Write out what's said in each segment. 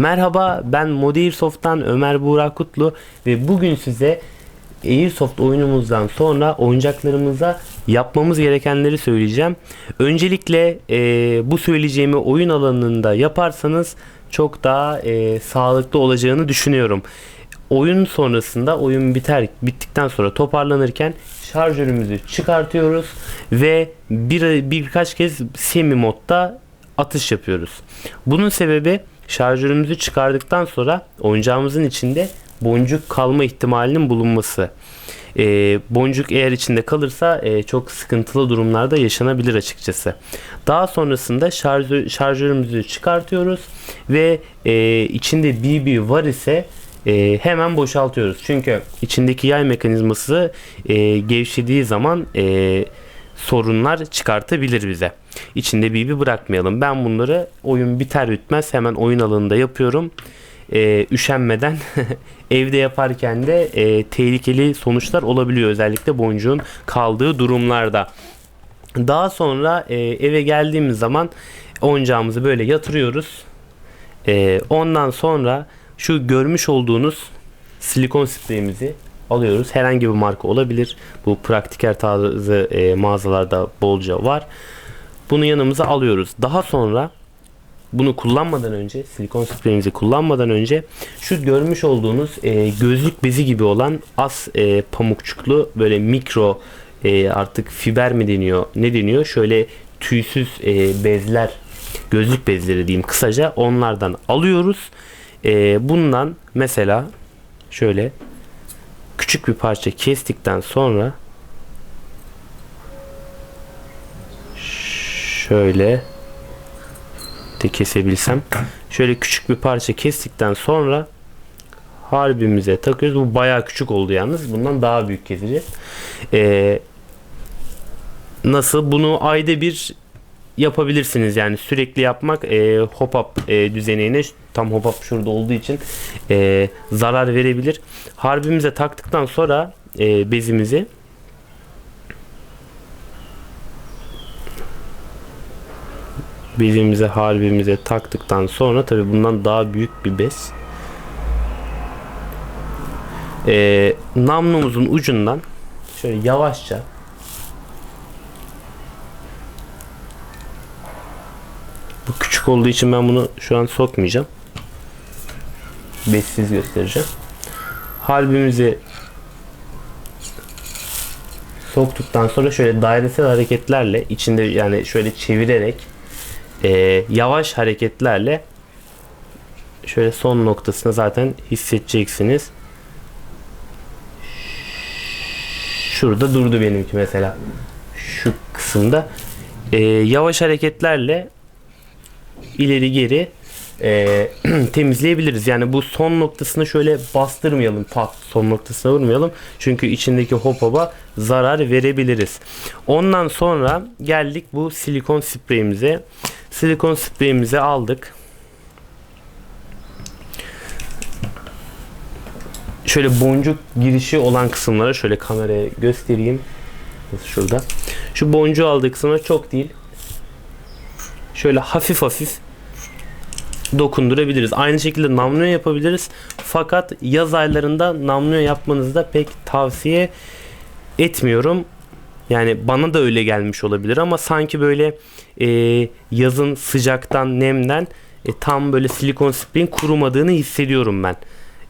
Merhaba ben Modi Airsoft'tan Ömer Buğra Kutlu ve bugün size Airsoft oyunumuzdan sonra oyuncaklarımıza yapmamız gerekenleri söyleyeceğim. Öncelikle e, bu söyleyeceğimi oyun alanında yaparsanız çok daha e, sağlıklı olacağını düşünüyorum. Oyun sonrasında oyun biter bittikten sonra toparlanırken şarjörümüzü çıkartıyoruz ve bir birkaç kez semi modda atış yapıyoruz. Bunun sebebi şarjörümüzü çıkardıktan sonra oyuncağımızın içinde boncuk kalma ihtimalinin bulunması. Ee, boncuk eğer içinde kalırsa e, çok sıkıntılı durumlarda yaşanabilir açıkçası. Daha sonrasında şarjör, şarjörümüzü çıkartıyoruz ve e, içinde BB var ise e, hemen boşaltıyoruz. Çünkü içindeki yay mekanizması e, gevşediği zaman e, sorunlar çıkartabilir bize. İçinde BB bırakmayalım. Ben bunları oyun biter bitmez hemen oyun alanında yapıyorum. E, üşenmeden evde yaparken de e, tehlikeli sonuçlar olabiliyor özellikle boncuğun kaldığı durumlarda. Daha sonra e, eve geldiğimiz zaman oyuncağımızı böyle yatırıyoruz. E, ondan sonra şu görmüş olduğunuz silikon spreyimizi alıyoruz. Herhangi bir marka olabilir. Bu praktiker tarzı e, mağazalarda bolca var. Bunu yanımıza alıyoruz. Daha sonra bunu kullanmadan önce silikon spreyimizi kullanmadan önce şu görmüş olduğunuz e, gözlük bezi gibi olan az e, pamukçuklu böyle mikro e, artık fiber mi deniyor ne deniyor şöyle tüysüz e, bezler gözlük bezleri diyeyim kısaca onlardan alıyoruz. E, bundan mesela şöyle küçük bir parça kestikten sonra şöyle de kesebilsem şöyle küçük bir parça kestikten sonra harbimize takıyoruz. Bu bayağı küçük oldu yalnız. Bundan daha büyük keseceğiz. Ee, nasıl? Bunu ayda bir yapabilirsiniz. Yani sürekli yapmak e, hop up e, düzenine tam hop up şurada olduğu için e, zarar verebilir. Harbimize taktıktan sonra e, bezimizi bezimize harbimize taktıktan sonra tabi bundan daha büyük bir bez e, namlumuzun ucundan şöyle yavaşça küçük olduğu için ben bunu şu an sokmayacağım bezsiz göstereceğim harbimizi soktuktan sonra şöyle dairesel hareketlerle içinde yani şöyle çevirerek e, yavaş hareketlerle şöyle son noktasını zaten hissedeceksiniz. Şurada durdu benimki mesela. Şu kısımda e, yavaş hareketlerle ileri geri e, temizleyebiliriz. Yani bu son noktasını şöyle bastırmayalım. Pat son noktasına vurmayalım. Çünkü içindeki hopoba zarar verebiliriz. Ondan sonra geldik bu silikon spreyimize. Silikon spreyimizi aldık. Şöyle boncuk girişi olan kısımlara şöyle kameraya göstereyim. Şurada. Şu boncuğu aldığı kısımlar çok değil. Şöyle hafif hafif dokundurabiliriz. Aynı şekilde namluya yapabiliriz. Fakat yaz aylarında namluya yapmanızı da pek tavsiye etmiyorum. Yani bana da öyle gelmiş olabilir ama sanki böyle e, yazın sıcaktan, nemden e, tam böyle silikon spreyin kurumadığını hissediyorum ben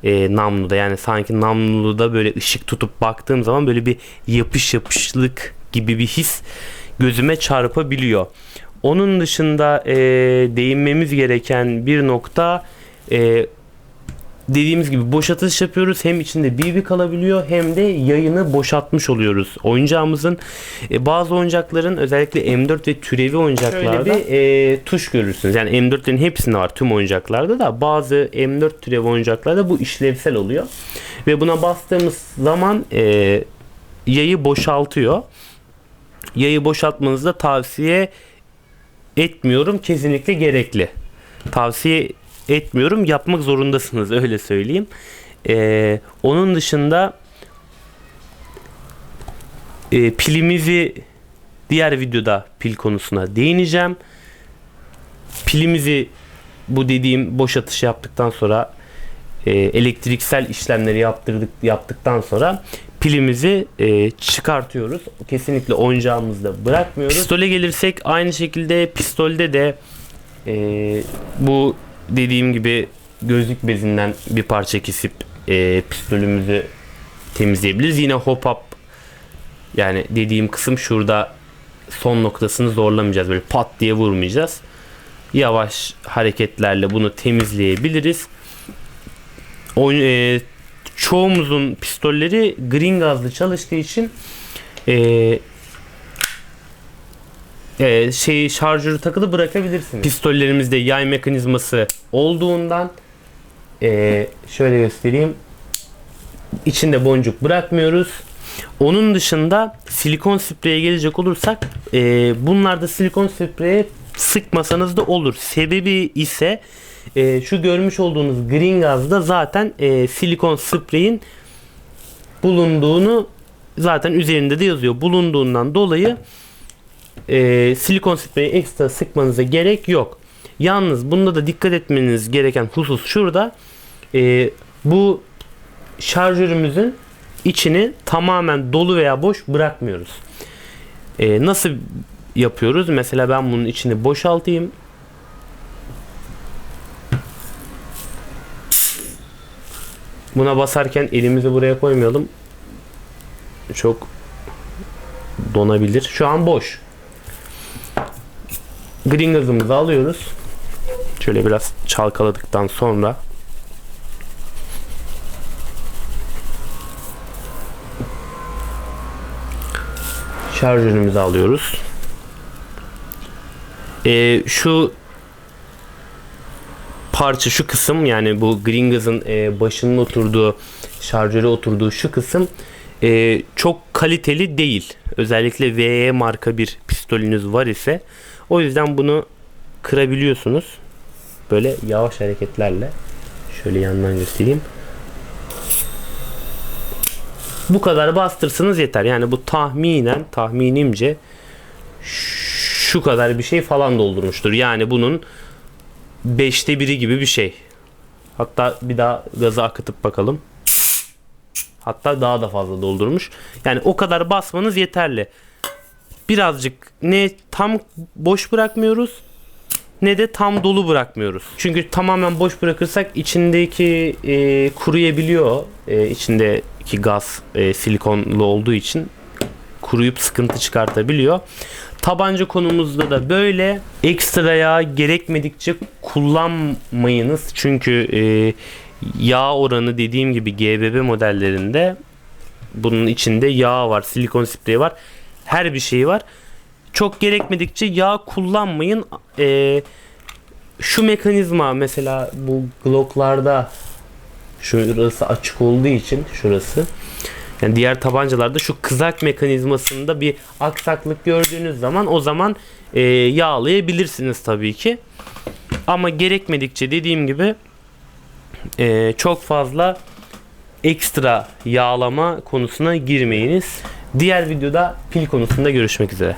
e, namluda. Yani sanki namluda böyle ışık tutup baktığım zaman böyle bir yapış yapışlık gibi bir his gözüme çarpabiliyor. Onun dışında e, değinmemiz gereken bir nokta e, dediğimiz gibi boş atış yapıyoruz. Hem içinde BB kalabiliyor hem de yayını boşaltmış oluyoruz. Oyuncağımızın e, bazı oyuncakların özellikle M4 ve türevi oyuncaklarda Şöyle bir e, tuş görürsünüz. Yani M4'lerin hepsinde var tüm oyuncaklarda da bazı M4 türevi oyuncaklarda bu işlevsel oluyor. Ve buna bastığımız zaman e, yayı boşaltıyor. Yayı boşaltmanızı da tavsiye etmiyorum. Kesinlikle gerekli. Tavsiye etmiyorum. Yapmak zorundasınız öyle söyleyeyim. Ee, onun dışında e, pilimizi diğer videoda pil konusuna değineceğim. Pilimizi bu dediğim boş atış yaptıktan sonra e, elektriksel işlemleri yaptırdık yaptıktan sonra pilimizi e, çıkartıyoruz. Kesinlikle oyuncağımızda bırakmıyoruz. Pistole gelirsek aynı şekilde pistolde de e, bu dediğim gibi gözlük bezinden bir parça kesip e, pistolümüzü temizleyebiliriz. Yine hop up yani dediğim kısım şurada son noktasını zorlamayacağız. Böyle pat diye vurmayacağız. Yavaş hareketlerle bunu temizleyebiliriz. Oyun, e, çoğumuzun pistolleri green gazlı çalıştığı için e, e, şeyi şarjörü takılı bırakabilirsiniz. Pistollerimizde yay mekanizması olduğundan e, şöyle göstereyim. İçinde boncuk bırakmıyoruz. Onun dışında silikon spreye gelecek olursak e, bunlarda silikon spreye sıkmasanız da olur. Sebebi ise e, şu görmüş olduğunuz green gazda zaten e, silikon spreyin bulunduğunu zaten üzerinde de yazıyor. Bulunduğundan dolayı e, silikon spreyi ekstra sıkmanıza gerek yok. Yalnız bunda da dikkat etmeniz gereken husus şurada. E, bu şarjörümüzün içini tamamen dolu veya boş bırakmıyoruz. E, nasıl yapıyoruz? Mesela ben bunun içini boşaltayım. Buna basarken elimizi buraya koymayalım. Çok donabilir. Şu an boş. Green gazımızı alıyoruz. Şöyle biraz çalkaladıktan sonra şarjörümüzü alıyoruz. Ee, şu parça şu kısım yani bu green gazın e, başının oturduğu şarjöre oturduğu şu kısım e, çok kaliteli değil. Özellikle VE marka bir pistolünüz var ise o yüzden bunu kırabiliyorsunuz. Böyle yavaş hareketlerle şöyle yandan göstereyim. Bu kadar bastırsanız yeter. Yani bu tahminen tahminimce şu kadar bir şey falan doldurmuştur. Yani bunun beşte biri gibi bir şey. Hatta bir daha gazı akıtıp bakalım. Hatta daha da fazla doldurmuş. Yani o kadar basmanız yeterli. Birazcık ne tam boş bırakmıyoruz ne de tam dolu bırakmıyoruz. Çünkü tamamen boş bırakırsak içindeki e, kuruyabiliyor. E, içindeki gaz e, silikonlu olduğu için kuruyup sıkıntı çıkartabiliyor. Tabanca konumuzda da böyle. Ekstraya gerekmedikçe kullanmayınız. Çünkü e, yağ oranı dediğim gibi GBB modellerinde bunun içinde yağ var, silikon spreyi var. Her bir şey var. Çok gerekmedikçe yağ kullanmayın. E, şu mekanizma mesela bu Glock'larda şurası açık olduğu için şurası yani diğer tabancalarda şu kızak mekanizmasında bir aksaklık gördüğünüz zaman o zaman e, yağlayabilirsiniz tabii ki. Ama gerekmedikçe dediğim gibi e, çok fazla ekstra yağlama konusuna girmeyiniz. Diğer videoda pil konusunda görüşmek üzere.